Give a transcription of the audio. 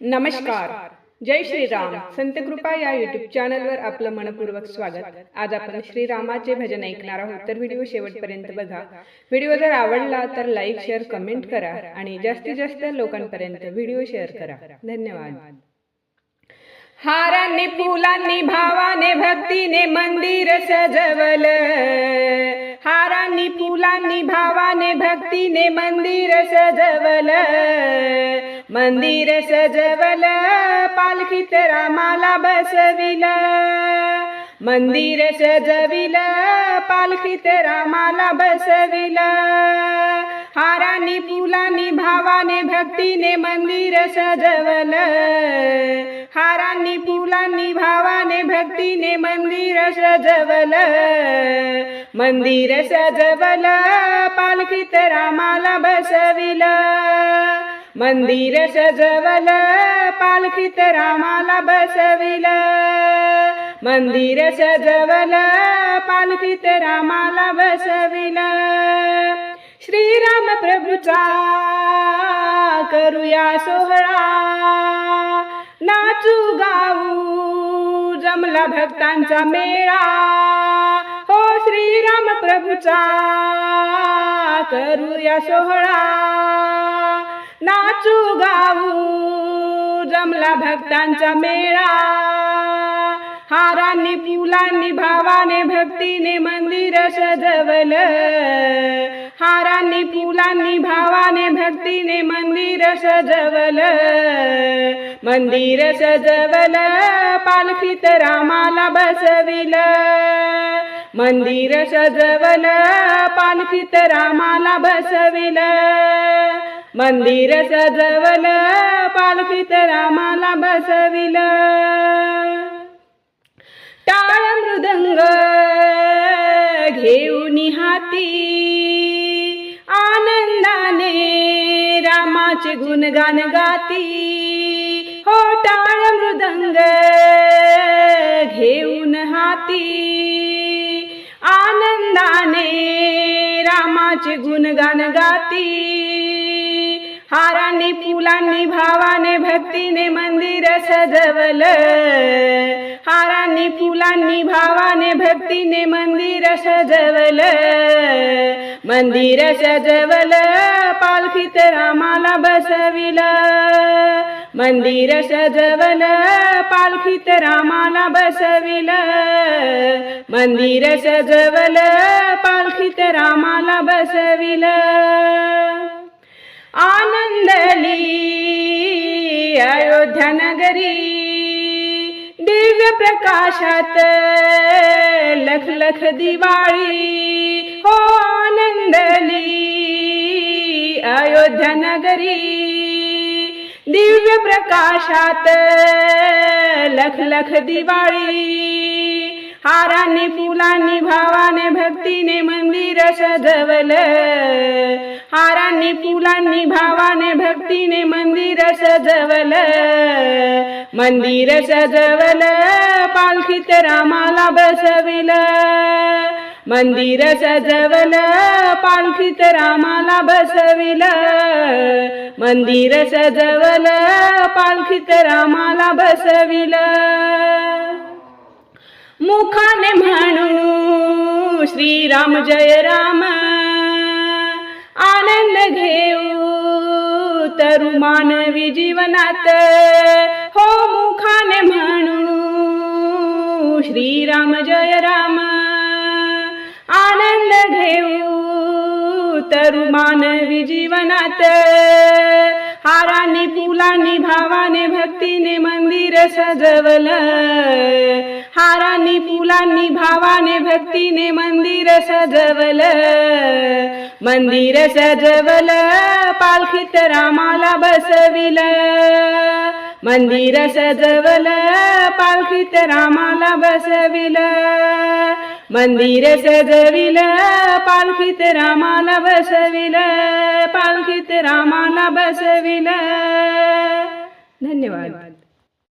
नमस्कार. जय श्रीराम. संत कृपा या युट्यूब चॅनलवर आपलं मनपूर्वक स्वागत. आज आपण श्रीरामाचे भजन ऐकणार आहोत. तर व्हिडिओ शेवटपर्यंत बघा. व्हिडिओ जर आवडला तर लाईक शेअर कमेंट करा आणि जास्तीत जास्त लोकांपर्यंत व्हिडिओ शेअर करा. धन्यवाद. हारांनी फुलांनी भावाने भक्तीने मंदिर सजवल. हारांनी फुलांनी भावाने भक्तीने मंदिर सजवल. मंदिर सजवल पालखीत रामाला बसविल. मंदिर सजविल पालखीत रामाला बसविल. हारांनी पुलानी भावाने भक्तीने मंदिर सजवल. हारांनी फुलांनी भावाने भक्तीने मंदिर सजवल. मंदिर सजवल पालखीत रामाला बसविल. मंदिर सजवल पालखीत रामाला बसविल. मंदिर सजवल पालखीत रामाला बसविल. श्रीराम प्रभूचा करूया सोहळा. नाचू गाऊ जमला भक्तांचा मेळा. हो श्रीराम प्रभूचा करूया सोहळा. नाचू गाऊ जमला भक्तांचा मेळा. हारांनी फुलांनी भावाने भक्तीने मंदिर सजवल. हारांनी फुलांनी भावाने भक्तीने मंदिर सजवल. मंदिर सजवल पालखीत रामाला बसविल. मंदिर सजवल पालखीत रामाला बसविलं. मंदिर सजवल पालखीत रामाला बसविल. टाळ मृदंग घेऊन हाती आनंदाने रामाचे गुणगान गाती. हो टाळ मृदंग घेऊन हाती आनंदाने रामाचे गुणगान गाती. हारांनी फुलांनी भावाने भक्तीने मंदिर सजवल. हारांनी फुलांनी भावाने भक्तीने मंदिर सजवल. मंदिर सजवल पालखीत रामाला बसविल. मंदिर सजवल पालखीत रामाला बसविल. मंदिर सजवल पालखीत रामाला बसविल. आनंदली अयोध्या नगरी दिव्य प्रकाशात लख लख दिवाळी. हो आनंदली अयोध्या नगरी दिव्य प्रकाशात लख लख दिवाळी. हारांनी फुलांनी भावाने भक्तीने मंदिर सजवल. हारांनी फुलांनी भावाने भक्तीने मंदिर सजवल. मंदिर सजवल पालखीत रामाला बसविल. मंदिर सजवल पालखीत रामाला बसविल. मंदिर सजवल पालखीत रामाला बसविल. मुखाने म्हणू श्रीराम जय राम. आनंद घेऊ. तरु मानवी जीवनात हो मुखाने म्हणू श्रीराम जय राम. आनंद घेऊ. तरु मानवी जीवनात हारांनी फुलांनी भावाने भक्तीने मंदिर सजवल. हारांनी फुलांनी भावाने भक्तीने मंदिर सजवलं. मंदिर सजवल पालखीत रामाला बसविल. मंदिर सजवल पालखीत रामाला बसविल. मंदिर सजविल पालखीत रामाला बसविल. पालखीत रामाला बसविल. धन्यवाद.